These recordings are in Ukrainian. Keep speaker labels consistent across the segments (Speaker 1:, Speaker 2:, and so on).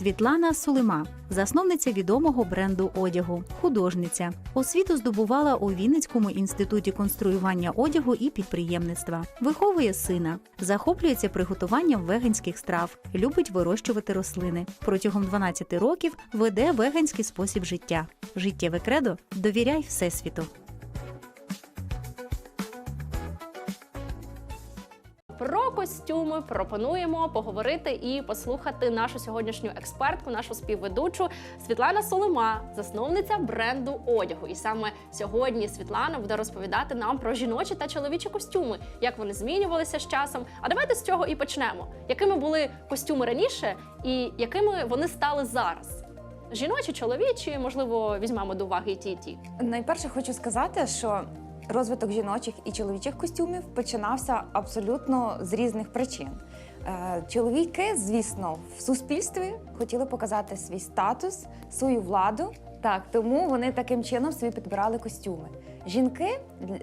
Speaker 1: Світлана Сулима, засновниця відомого бренду одягу, художниця. Освіту здобувала у Вінницькому інституті конструювання одягу і підприємництва. Виховує сина, захоплюється приготуванням веганських страв, любить вирощувати рослини. Протягом 12 років веде веганський спосіб життя. Життєве кредо довіряй всесвіту.
Speaker 2: Костюми пропонуємо поговорити і послухати нашу сьогоднішню експертку, нашу співведучу Світлана Солома, засновниця бренду одягу. І саме сьогодні Світлана буде розповідати нам про жіночі та чоловічі костюми, як вони змінювалися з часом. А давайте з цього і почнемо. Якими були костюми раніше, і якими вони стали зараз? Жіночі, чоловічі, можливо, візьмемо до уваги і ті, і ті.
Speaker 3: Найперше хочу сказати, що розвиток жіночих і чоловічих костюмів починався абсолютно з різних причин. Е, Чоловіки, звісно, в суспільстві хотіли показати свій статус, свою владу. Так, тому вони таким чином собі підбирали костюми. Жінки,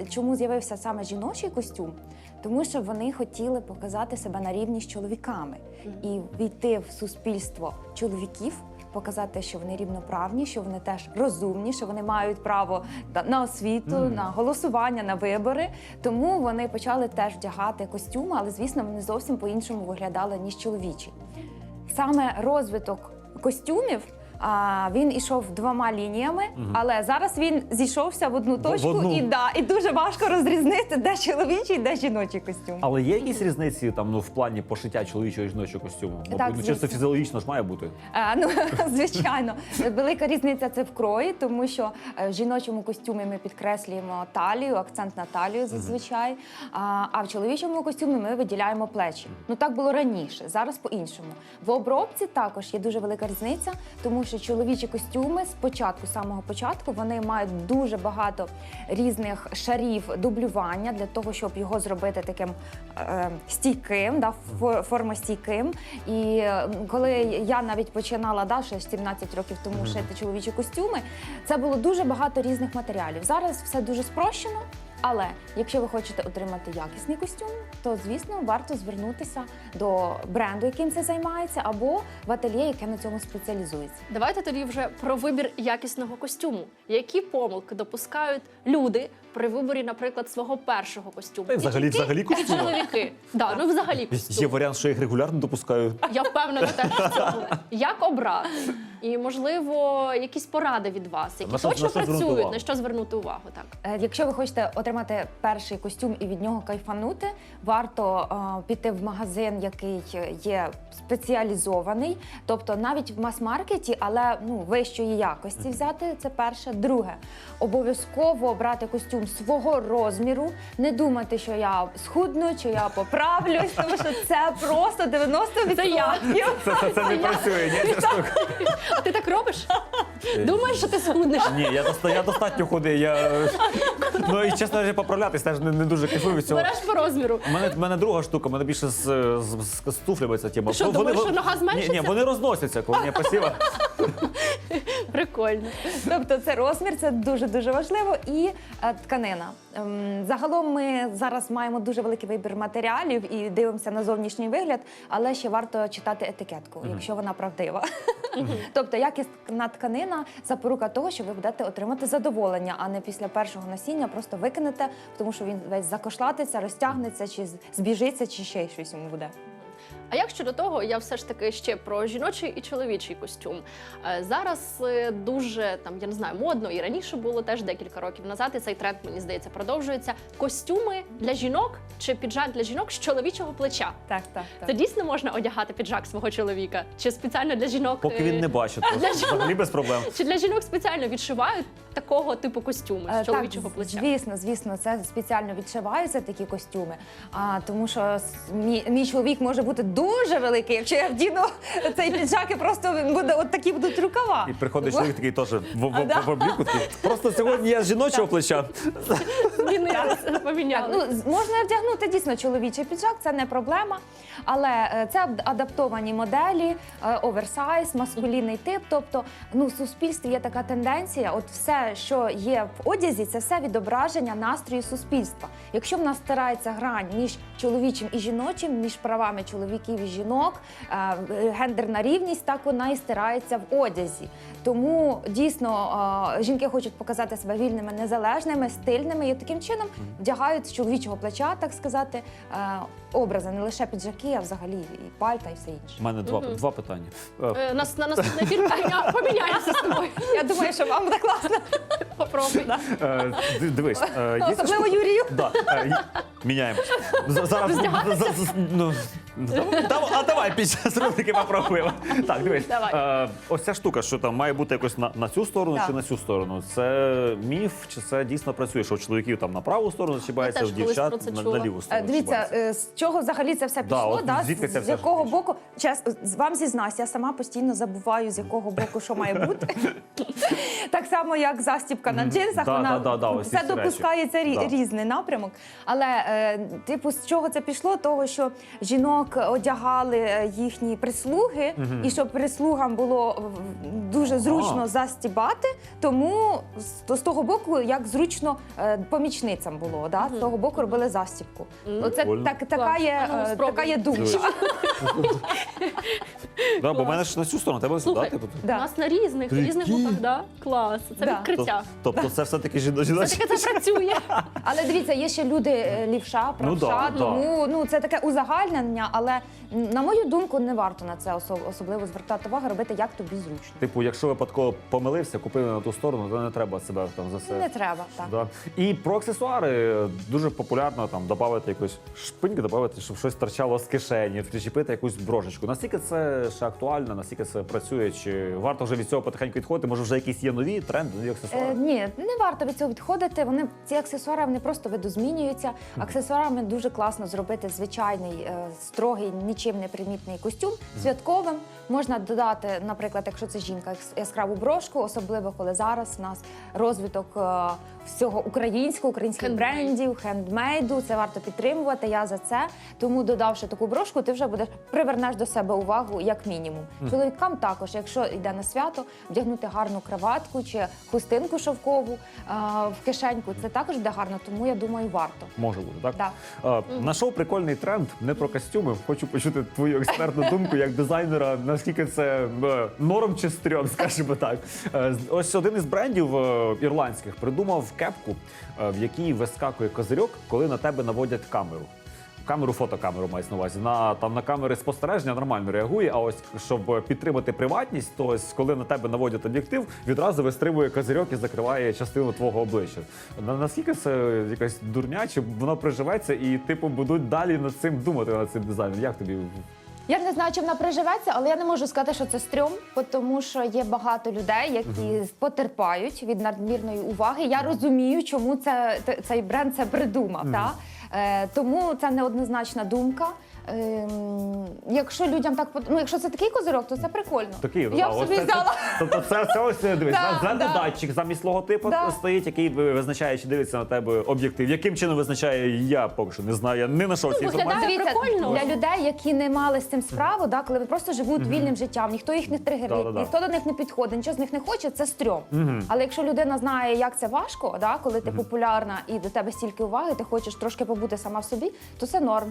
Speaker 3: чому з'явився саме жіночий костюм? Тому що вони хотіли показати себе на рівні з чоловіками і війти в суспільство чоловіків, показати, що вони рівноправні, що вони теж розумні, що вони мають право на освіту, на голосування, на вибори. Тому вони почали теж вдягати костюми, але звісно, вони зовсім по-іншому виглядали ніж чоловічі. Саме розвиток костюмів. А він ішов двома лініями, але зараз він зійшовся в одну точку,
Speaker 4: одну.
Speaker 3: і да, і дуже важко розрізнити, де чоловічий, де жіночий костюм.
Speaker 4: Але є якісь різниці там ну в плані пошиття чоловічого і жіночого костюму?
Speaker 3: Так,
Speaker 4: ну, чисто фізіологічно ж має бути.
Speaker 3: Е, Ну, звичайно, велика різниця це в крої, тому що е, в жіночому костюмі ми підкреслюємо талію, акцент на талію зазвичай. А, а в чоловічому костюмі ми виділяємо плечі. Ну так було раніше, зараз по-іншому. В обробці також є дуже велика різниця, тому що чоловічі костюми з початку, самого початку, вони мають дуже багато різних шарів дублювання для того, щоб його зробити таким е, стійким, да, фо- формостійким. І коли я навіть починала да, ще 17 років тому шити чоловічі костюми, це було дуже багато різних матеріалів. Зараз все дуже спрощено. Але якщо ви хочете отримати якісний костюм, то звісно варто звернутися до бренду, яким це займається, або в ательє, яке на цьому спеціалізується.
Speaker 2: Давайте тоді вже про вибір якісного костюму. Які помилки допускають люди при виборі, наприклад, свого першого костюму?
Speaker 4: Та й взагалі- взагалі
Speaker 2: і
Speaker 4: костюми.
Speaker 2: чоловіки. Да, ну взагалі
Speaker 4: Є варіант, що я їх регулярно допускаю.
Speaker 2: Я впевнена теж в цьому. Як обрати? І можливо, якісь поради від вас, які
Speaker 4: На
Speaker 2: точно
Speaker 4: на
Speaker 2: працюють, на що звернути увагу. Так
Speaker 3: Е, Якщо ви хочете отримати перший костюм і від нього кайфанути, варто е, піти в магазин, який є спеціалізований, тобто навіть в мас-маркеті, але ну вищої якості взяти. Це перше. Друге, обов'язково обрати костюм свого розміру. Не думати, що я схудну, чи я поправлюсь, тому що це просто 90%.
Speaker 2: Це я.
Speaker 4: Це, це, це не працює. Ні, ця штука.
Speaker 2: Робиш? Думаєш, що ти схуднеш?
Speaker 4: Ні, я, доста- я достатньо худий. Я... Ну і чесно кажучи, поправлятись теж не, не дуже кайфую від цього.
Speaker 2: Береш по розміру.
Speaker 4: У мене, в мене друга штука, в мене більше з, з, з, з туфлями ця тема.
Speaker 2: Ти що, думаєш, що нога
Speaker 4: Ні,
Speaker 2: зменшиться?
Speaker 4: ні, вони розносяться, коли я посіла.
Speaker 2: Прикольно.
Speaker 3: Тобто це розмір, це дуже дуже важливо, і е, тканина. Ем, загалом ми зараз маємо дуже великий вибір матеріалів і дивимося на зовнішній вигляд, але ще варто читати етикетку, якщо вона правдива. тобто якісна тканина запорука того, що ви будете отримати задоволення, а не після першого носіння просто викинете, тому що він весь закошлатиться, розтягнеться, чи збіжиться, чи ще щось йому буде.
Speaker 2: А як щодо того, я все ж таки ще про жіночий і чоловічий костюм. Е, Зараз е, дуже там, я не знаю, модно і раніше було теж декілька років назад. І цей тренд, мені здається, продовжується. Костюми для жінок чи піджак для жінок з чоловічого плеча.
Speaker 3: Так, так,
Speaker 2: Це дійсно можна одягати піджак свого чоловіка? Чи спеціально для жінок?
Speaker 4: Поки
Speaker 2: е,
Speaker 4: він не бачить,
Speaker 2: Для
Speaker 4: без проблем.
Speaker 2: Чи для жінок спеціально відшивають такого типу костюми з чоловічого
Speaker 3: так,
Speaker 2: плеча?
Speaker 3: Звісно, звісно, це спеціально відшиваються такі костюми. А тому що мій, мій чоловік може бути дуже великий. Якщо я вдіну цей піджак, і просто буде от такі будуть рукава.
Speaker 4: І приходить чоловік такий теж в, в,
Speaker 3: да.
Speaker 4: в, в обліку. Просто сьогодні я з жіночого плеча.
Speaker 2: Змінилися,
Speaker 3: Так,
Speaker 2: поміняли.
Speaker 3: ну можна вдягнути дійсно чоловічий піджак, це не проблема. Але е, це адаптовані моделі, е, оверсайз, маскулінний тип. Тобто, ну в суспільстві є така тенденція. От все, що є в одязі, це все відображення настрою суспільства. Якщо в нас стирається грань між чоловічим і жіночим, між правами чоловіків чоловіків і жінок, е, гендерна рівність, так вона і стирається в одязі. Тому дійсно е, жінки хочуть показати себе вільними, незалежними, стильними і таким чином вдягають з чоловічого плеча, так сказати, е, образи, не лише піджаки, а взагалі і пальта, і все інше.
Speaker 4: У мене два, два питання.
Speaker 2: Нас на наступний ефір поміня- поміняємося з тобою.
Speaker 3: Я думаю, що вам буде класно.
Speaker 2: Попробуй.
Speaker 4: Дивись,
Speaker 3: Особливо Юрію.
Speaker 4: Міняємо. Зараз за- за- дав- а давай під час рубрики попробуємо. Так, дивись.
Speaker 2: Давай.
Speaker 4: Е, ось ця штука, що там має бути якось на, на цю сторону
Speaker 3: Так.
Speaker 4: чи на цю сторону. Це міф, чи це дійсно працює? Що у чоловіків там на праву сторону зачіпається,
Speaker 2: теж
Speaker 4: у
Speaker 2: колись
Speaker 4: дівчат
Speaker 2: про це
Speaker 4: на,
Speaker 2: чула.
Speaker 4: на ліву
Speaker 3: Е,
Speaker 4: сторону.
Speaker 3: Дивіться,
Speaker 4: зачіпається.
Speaker 3: е, з чого взагалі це все
Speaker 4: Да,
Speaker 3: пішло?
Speaker 4: от
Speaker 3: да?
Speaker 4: звідки це
Speaker 3: з
Speaker 4: все
Speaker 3: якого
Speaker 4: пішло?
Speaker 3: боку? Час з вам зізнаюся, я сама постійно забуваю, з якого боку що має бути. так само, як застібка на джинсах,
Speaker 4: Да,
Speaker 3: вона
Speaker 4: да, да, да, ось
Speaker 3: це
Speaker 4: всі
Speaker 3: допускається
Speaker 4: речі. Да.
Speaker 3: різний напрямок. Але е, типу, з чого це пішло? Того, що жінок одягали е, їхні прислуги, і щоб прислугам було дуже зручно
Speaker 4: А.
Speaker 3: застібати, тому з, то з того боку, як зручно е, помічницям було, да? з того боку робили застібку. Оце так, така є, е, така є думка.
Speaker 4: Да, бо в мене ж на цю сторону, тебе
Speaker 2: Слухай,
Speaker 4: сюди.
Speaker 2: у
Speaker 3: Да.
Speaker 2: нас на різних, різних боках, да? Клас. Це
Speaker 3: Да.
Speaker 2: відкриття.
Speaker 4: Тобто це все-таки жіно- жіночі.
Speaker 2: таке це працює.
Speaker 3: Але дивіться, є ще люди е, лівша,
Speaker 4: Ну да,
Speaker 3: правша,
Speaker 4: да.
Speaker 3: тому ну це таке узагальнення, але м, на мою думку, не варто на це осо- особливо звертати увагу, робити як тобі зручно.
Speaker 4: Типу, якщо випадково помилився, купив на ту сторону, то не треба себе там за це.
Speaker 3: Не треба так.
Speaker 4: Да. І про аксесуари дуже популярно там додати якусь шпиньки, додати, щоб щось торчало з кишені, причепити якусь брошечку. Наскільки це ще актуальна, наскільки це працює? Чи варто вже від цього потихеньку відходити? Може, вже якісь є нові тренди, нові аксесуари?
Speaker 3: Е, ні, не варто від цього відходити. Вони ці аксесуари вони просто видозмінюються. Аксесуарами дуже класно зробити звичайний е, строгий, нічим не примітний костюм святковим. Можна додати, наприклад, якщо це жінка, яс- яскраву брошку, особливо коли зараз у нас розвиток е, всього українського, українських брендів, хендмейду. Це варто підтримувати. Я за це. Тому додавши таку брошку, ти вже будеш привернеш до себе увагу як мінімум. Чоловікам також, якщо йде на свято, вдягнути гарну краватку чи хустинку шовкову е, в кишеньку. Це також буде гарно, тому я думаю, варто.
Speaker 4: Може бути, так?
Speaker 3: Да.
Speaker 4: Е, Знайшов прикольний тренд не про костюми. Хочу почути твою експертну думку як дизайнера. Наскільки це е, норм чи стрьом, скажімо так. Е, Ось один із брендів е, ірландських придумав кепку, в якій вискакує козирьок, коли на тебе наводять камеру. Камеру, фотокамеру мається на увазі. На там на камери спостереження нормально реагує. А ось щоб підтримати приватність, то ось коли на тебе наводять об'єктив, відразу вистрибує козирьок і закриває частину твого обличчя. На наскільки це якась дурня, чи воно приживеться і типу будуть далі над цим думати над цим дизайном? Як тобі
Speaker 3: Я не знаю, чи вона приживеться, але я не можу сказати, що це стрьом, тому що є багато людей, які потерпають від надмірної уваги. Я розумію, чому це цей бренд це придумав. Та? Е, тому це неоднозначна думка. Ем, якщо людям так пот- ну, якщо це такий козирок, то це прикольно.
Speaker 4: такий?
Speaker 3: я б собі
Speaker 4: це-
Speaker 3: взяла.
Speaker 4: Тобто це, це ось дивись,
Speaker 3: Да,
Speaker 4: да,
Speaker 3: да.
Speaker 4: датчик замість логотипу
Speaker 3: Да.
Speaker 4: стоїть, який визначає, чи дивиться на тебе об'єктив. Яким чином визначає, я поки що не знаю. Я не знайшов цієї
Speaker 2: виглядає
Speaker 4: інформації.
Speaker 3: Дивіться,
Speaker 2: прикольно.
Speaker 3: для людей, які не мали з цим справу, да, коли вони просто живуть вільним життям, ніхто їх не тригерить,
Speaker 4: Да-да-да.
Speaker 3: ніхто до них не підходить, нічого з них не хоче, це стрьом. Але якщо людина знає, як це важко, да, коли ти популярна і до тебе стільки уваги, ти хочеш трошки побути сама в собі, то це норм.